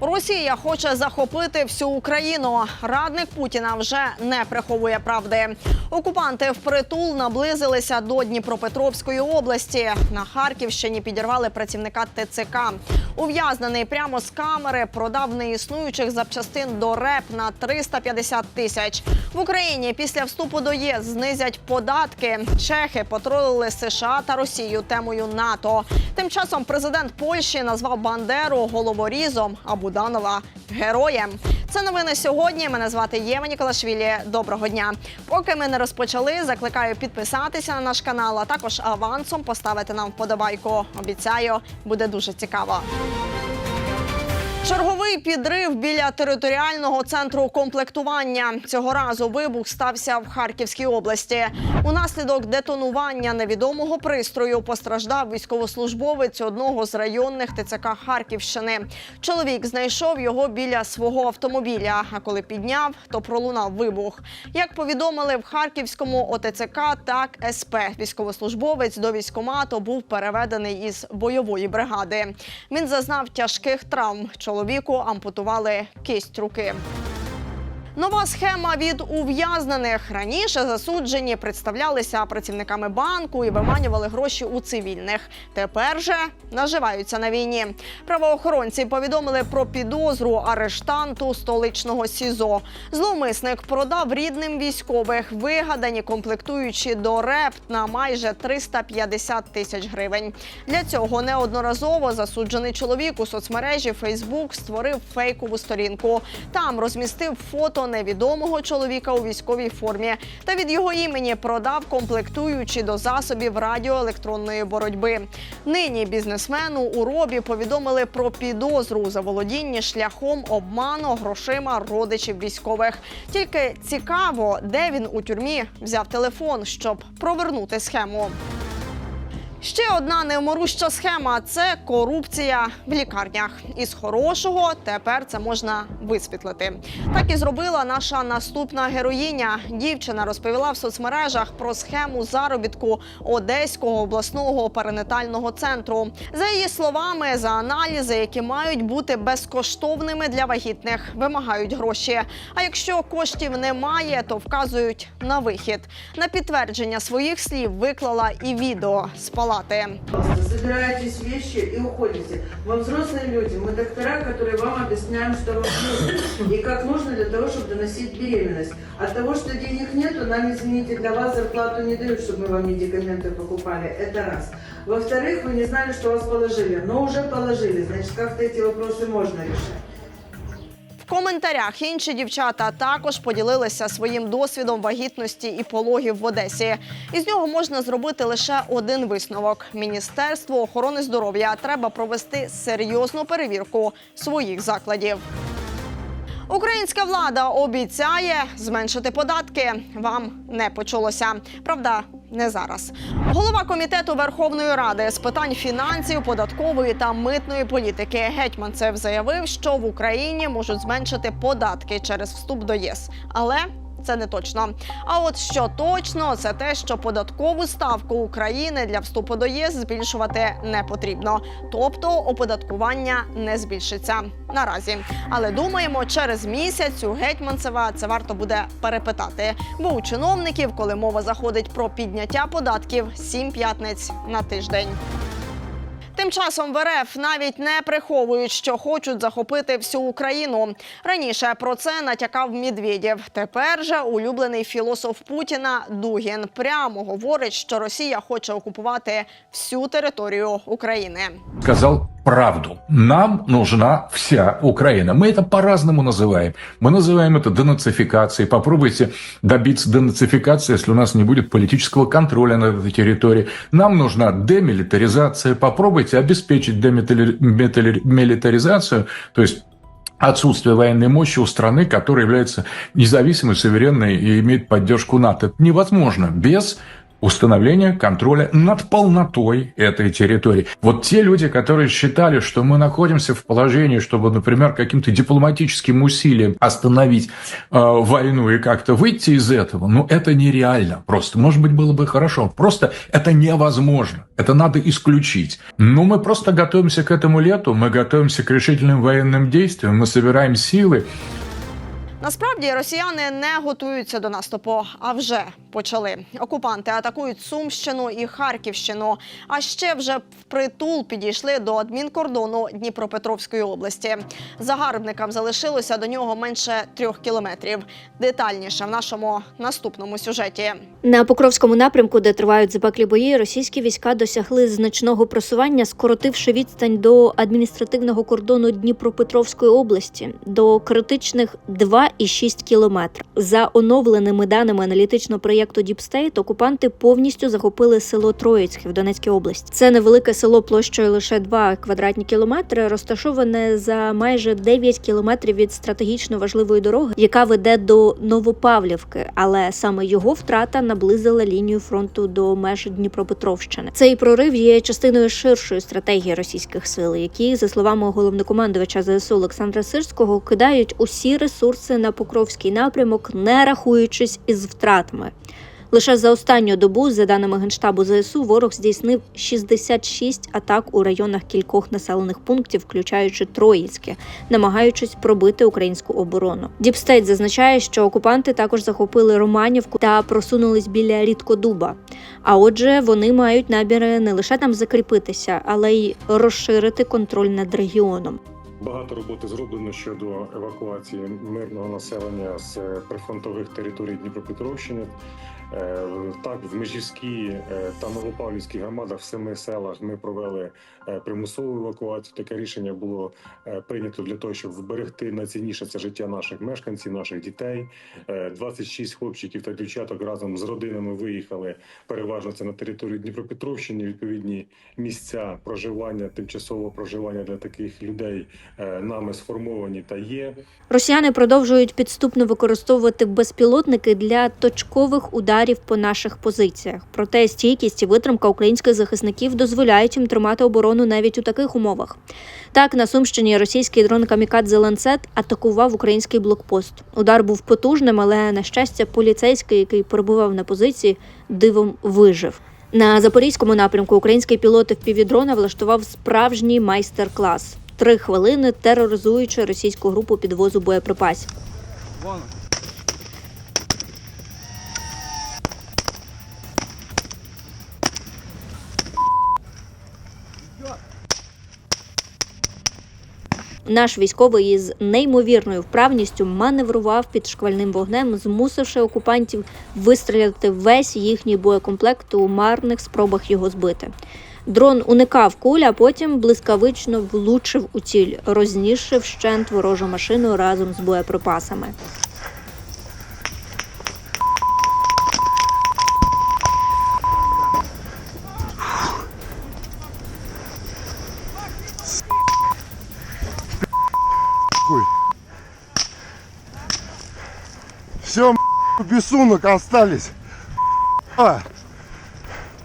Росія хоче захопити всю Україну. Радник Путіна вже не приховує правди. Окупанти впритул наблизилися до Дніпропетровської області. На Харківщині підірвали працівника ТЦК. Ув'язнений прямо з камери продав неіснуючих запчастин до РЕП на 350 тисяч. В Україні після вступу до ЄС знизять податки. Чехи потролили США та Росію темою НАТО. Тим часом президент Польщі назвав Бандеру головорізом, а Буданова героєм. Це новини сьогодні. Мене звати Єва Ніколашвілі. Доброго дня. Поки ми не розпочали, закликаю підписатися на наш канал, а також авансом поставити нам вподобайку. Обіцяю, буде дуже цікаво. Черговий підрив біля територіального центру комплектування. Цього разу вибух стався в Харківській області. Унаслідок детонування невідомого пристрою постраждав військовослужбовець одного з районних ТЦК Харківщини. Чоловік знайшов його біля свого автомобіля. А коли підняв, то пролунав вибух. Як повідомили в Харківському ОТЦК, так СП військовослужбовець до військомату був переведений із бойової бригади. Він зазнав тяжких травм. Чоловіку ампутували кисть руки. Нова схема від ув'язнених раніше засуджені представлялися працівниками банку і виманювали гроші у цивільних. Тепер же наживаються на війні. Правоохоронці повідомили про підозру арештанту столичного СІЗО. Зловмисник продав рідним військових вигадані комплектуючі до РЕП на майже 350 тисяч гривень. Для цього неодноразово засуджений чоловік у соцмережі Фейсбук створив фейкову сторінку. Там розмістив фото невідомого чоловіка у військовій формі та від його імені продав комплектуючі до засобів радіоелектронної боротьби. Нині бізнесмену у робі повідомили про підозру у заволодінні шляхом обману грошима родичів військових. Тільки цікаво, де він у тюрмі взяв телефон, щоб провернути схему. Ще одна неоморуща схема це корупція в лікарнях. Із хорошого тепер це можна висвітлити. Так і зробила наша наступна героїня. Дівчина розповіла в соцмережах про схему заробітку Одеського обласного перинатального центру. За її словами, за аналізи, які мають бути безкоштовними для вагітних, вимагають гроші. А якщо коштів немає, то вказують на вихід. На підтвердження своїх слів виклала і відео з палати. працювати. Забираєтесь віші і уходите. Ми взрослые люди, Мы доктора, которые вам объясняем, что вам нужно и как нужно для того, чтобы доносити беременность. От того, что денег нету, нам извините, для вас зарплату не дают, чтобы мы вам медикаменты покупали. Это раз. Во-вторых, ви не знали, что вас положили, но уже положили. Значить, як эти вопросы можно решать. Коментарях інші дівчата також поділилися своїм досвідом вагітності і пологів в Одесі. Із нього можна зробити лише один висновок: Міністерство охорони здоров'я треба провести серйозну перевірку своїх закладів. Українська влада обіцяє зменшити податки. Вам не почулося. Правда, не зараз. Голова комітету Верховної Ради з питань фінансів, податкової та митної політики Гетьманцев заявив, що в Україні можуть зменшити податки через вступ до ЄС. Але це не точно. А от що точно, це те, що податкову ставку України для вступу до ЄС збільшувати не потрібно. Тобто оподаткування не збільшиться наразі. Але думаємо, через місяць у Гетьманцева це варто буде перепитати. Бо у чиновників, коли мова заходить про підняття податків, сім п'ятниць на тиждень. Тим часом в РФ навіть не приховують, що хочуть захопити всю Україну. Раніше про це натякав Медведєв. Тепер же улюблений філософ Путіна Дугін прямо говорить, що Росія хоче окупувати всю територію України. сказал правду. Нам нужна вся Украина. Мы это по-разному называем. Мы называем это денацификацией. Попробуйте добиться денацификации, если у нас не будет политического контроля над этой территорией. Нам нужна демилитаризация. Попробуйте обеспечить демилитаризацию, то есть отсутствие военной мощи у страны, которая является независимой, суверенной и имеет поддержку НАТО. Это невозможно без установление контроля над полнотой этой территории. Вот те люди, которые считали, что мы находимся в положении, чтобы, например, каким-то дипломатическим усилием остановить э, войну и как-то выйти из этого, ну, это нереально просто. Может быть, было бы хорошо. Просто это невозможно. Это надо исключить. Но мы просто готовимся к этому лету, мы готовимся к решительным военным действиям, мы собираем силы, Насправді росіяни не готуються до наступу, а вже почали. Окупанти атакують Сумщину і Харківщину. А ще вже впритул підійшли до адмінкордону Дніпропетровської області. Загарбникам залишилося до нього менше трьох кілометрів. Детальніше в нашому наступному сюжеті. На Покровському напрямку, де тривають запеклі бої, російські війська досягли значного просування, скоротивши відстань до адміністративного кордону Дніпропетровської області до критичних 2,6 кілометра. За оновленими даними аналітичного проєкту State, окупанти повністю захопили село Троїцьке в Донецькій області. Це невелике село площею лише 2 квадратні кілометри, розташоване за майже 9 кілометрів від стратегічно важливої дороги, яка веде до Новопавлівки, але саме його втрата наблизила лінію фронту до меж Дніпропетровщини. Цей прорив є частиною ширшої стратегії російських сил, які, за словами головнокомандувача ЗСУ Олександра Сирського, кидають усі ресурси на Покровський напрямок, не рахуючись із втратами. Лише за останню добу, за даними генштабу ЗСУ, ворог здійснив 66 атак у районах кількох населених пунктів, включаючи Троїцьке, намагаючись пробити українську оборону. Діпстейт зазначає, що окупанти також захопили Романівку та просунулись біля Рідкодуба. А отже, вони мають наміри не лише там закріпитися, але й розширити контроль над регіоном. Багато роботи зроблено щодо евакуації мирного населення з прифронтових територій Дніпропетровщини. Е, Так, в Межівській е, та Новопавлівській громадах в семи селах ми провели е, примусову евакуацію. Таке рішення було е, прийнято для того, щоб вберегти найцінніше це життя наших мешканців, наших дітей. Е, 26 хлопчиків та дівчаток разом з родинами виїхали переважно це на територію Дніпропетровщини. Відповідні місця проживання, тимчасового проживання для таких людей е, нами сформовані та є. Росіяни продовжують підступно використовувати безпілотники для точкових ударів по наших позиціях. Проте стійкість і витримка українських захисників дозволяють їм тримати оборону навіть у таких умовах. Так, на Сумщині російський дрон Камікадзе Ланцет атакував український блокпост. Удар був потужним, але на щастя, поліцейський, який перебував на позиції, дивом вижив. На запорізькому напрямку український пілот впівдрона влаштував справжній майстер-клас. Три хвилини тероризуючи російську групу підвозу боєприпасів. Наш військовий із неймовірною вправністю маневрував під шквальним вогнем, змусивши окупантів вистріляти весь їхній боєкомплект у марних спробах його збити. Дрон уникав куль, а потім блискавично влучив у ціль, рознісши вщент ворожу машину разом з боєприпасами. Все, без сумок остались.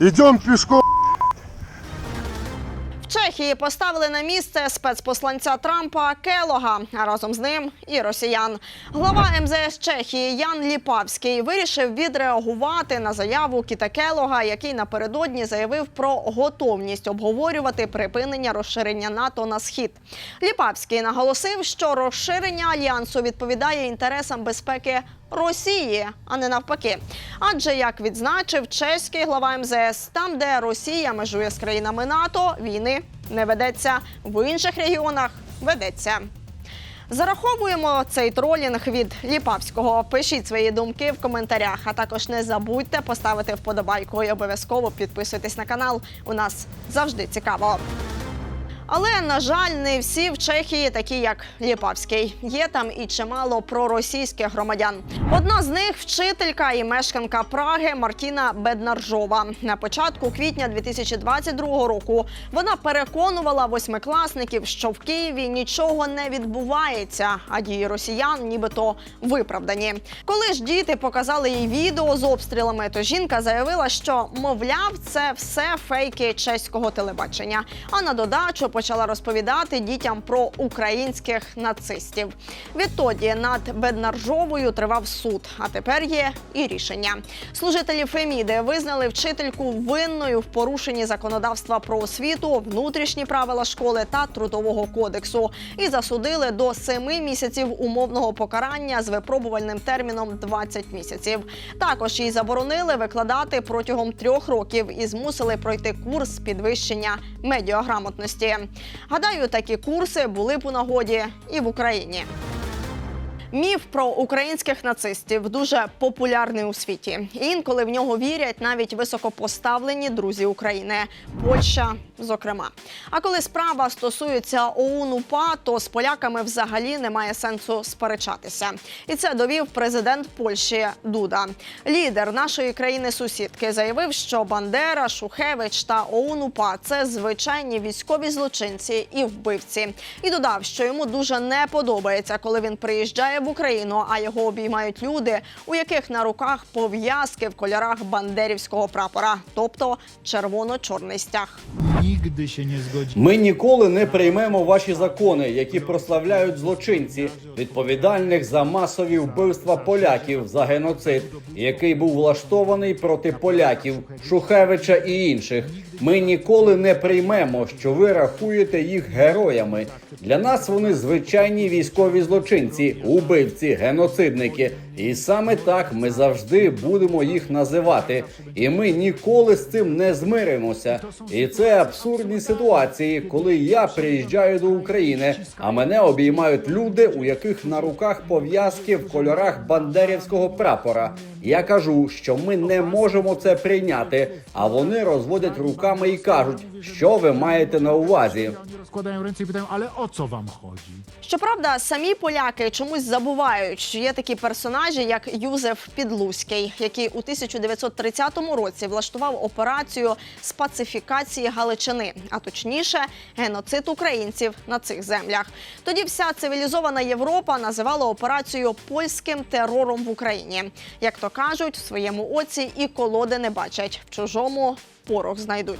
Идем пешком. В поставили на місце спецпосланця Трампа Келога, а разом з ним і росіян. Глава МЗС Чехії Ян Ліпавський вирішив відреагувати на заяву Кіта Келога, який напередодні заявив про готовність обговорювати припинення розширення НАТО на схід. Ліпавський наголосив, що розширення альянсу відповідає інтересам безпеки Росії, а не навпаки. Адже як відзначив чеський глава МЗС, там, де Росія межує з країнами НАТО, війни не ведеться в інших регіонах. Ведеться. Зараховуємо цей тролінг від Ліпавського. Пишіть свої думки в коментарях, а також не забудьте поставити вподобайку і обов'язково підписуйтесь на канал. У нас завжди цікаво. Але на жаль, не всі в Чехії такі, як Ліпавський. Є там і чимало проросійських громадян. Одна з них вчителька і мешканка Праги Мартіна Беднаржова. На початку квітня 2022 року вона переконувала восьмикласників, що в Києві нічого не відбувається, а дії росіян нібито виправдані. Коли ж діти показали їй відео з обстрілами, то жінка заявила, що мовляв, це все фейки чеського телебачення. А на додачу почала розповідати дітям про українських нацистів. Відтоді над Беднаржовою тривав суд. А тепер є і рішення. Служителі Феміди визнали вчительку винною в порушенні законодавства про освіту, внутрішні правила школи та трудового кодексу і засудили до семи місяців умовного покарання з випробувальним терміном 20 місяців. Також їй заборонили викладати протягом трьох років і змусили пройти курс підвищення медіаграмотності. Гадаю, такі курси були б у нагоді і в Україні. Міф про українських нацистів дуже популярний у світі. Інколи в нього вірять навіть високопоставлені друзі України, Польща, зокрема. А коли справа стосується ОУН УПА, то з поляками взагалі немає сенсу сперечатися. І це довів президент Польщі Дуда. Лідер нашої країни-сусідки заявив, що Бандера, Шухевич та ОУН УПА – це звичайні військові злочинці і вбивці. І додав, що йому дуже не подобається, коли він приїжджає в Україну, а його обіймають люди, у яких на руках пов'язки в кольорах бандерівського прапора, тобто червоно-чорний стяг. Ми ніколи не приймемо ваші закони, які прославляють злочинці, відповідальних за масові вбивства поляків за геноцид, який був влаштований проти поляків, Шухевича і інших. Ми ніколи не приймемо, що ви рахуєте їх героями. Для нас вони звичайні військові злочинці, убивці, геноцидники. І саме так ми завжди будемо їх називати. І ми ніколи з цим не змиримося. І це абсурдні ситуації, коли я приїжджаю до України, а мене обіймають люди, у яких на руках пов'язки в кольорах бандерівського прапора. Я кажу, що ми не можемо це прийняти. А вони розводять руками і кажуть, що ви маєте на увазі. Rozkładają ręce i pytają, ale o co wam chodzi? Щоправда, самі поляки чомусь забувають, що є такі персонажі, як Юзеф Підлузький, який у 1930 році влаштував операцію з пацифікації Галичини, а точніше, геноцид українців на цих землях. Тоді вся цивілізована Європа називала операцію польським терором в Україні. Як то кажуть, в своєму оці і колоди не бачать, в чужому порох знайдуть.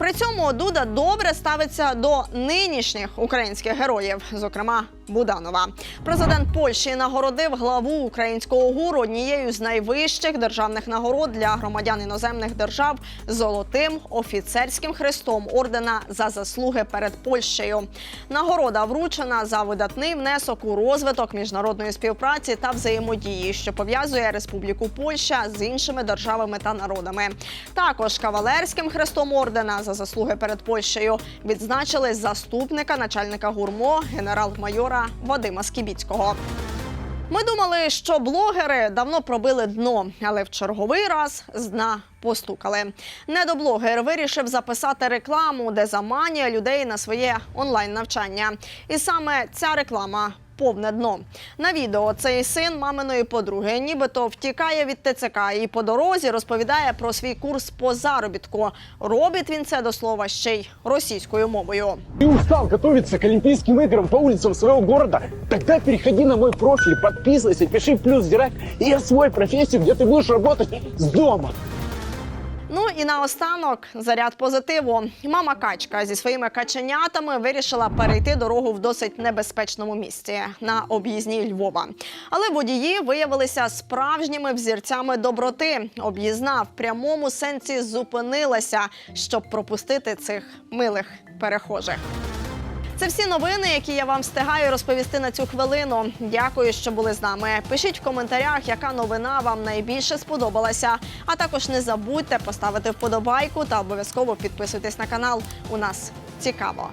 При цьому Дуда добре ставиться до нинішніх українських героїв, зокрема Буданова. Президент Польщі нагородив главу українського гуру однією з найвищих державних нагород для громадян іноземних держав золотим офіцерським хрестом ордена за заслуги перед Польщею. Нагорода вручена за видатний внесок у розвиток міжнародної співпраці та взаємодії, що пов'язує Республіку Польща з іншими державами та народами. Також кавалерським хрестом ордена за заслуги перед Польщею відзначили заступника начальника гурмо генерал-майора Вадима Скібіцького. Ми думали, що блогери давно пробили дно, але в черговий раз з дна постукали. Недоблогер вирішив записати рекламу, де заманює людей на своє онлайн навчання. І саме ця реклама Повне дно на відео цей син маминої подруги, нібито втікає від ТЦК і по дорозі розповідає про свій курс по заробітку. Робить він це до слова ще й російською мовою. Ты устал готовиться к Олимпийским играм по улицам своего города? Тогда переходи на мой профиль, подписывайся, пиши плюс в директ и освой профессию, где ты будешь работать с дома. Ну і наостанок заряд позитиву. Мама качка зі своїми каченятами вирішила перейти дорогу в досить небезпечному місці на об'їзній Львова. Але водії виявилися справжніми взірцями доброти. Об'їзна в прямому сенсі зупинилася, щоб пропустити цих милих перехожих. Це всі новини, які я вам встигаю розповісти на цю хвилину. Дякую, що були з нами. Пишіть в коментарях, яка новина вам найбільше сподобалася. А також не забудьте поставити вподобайку та обов'язково підписуйтесь на канал. У нас цікаво.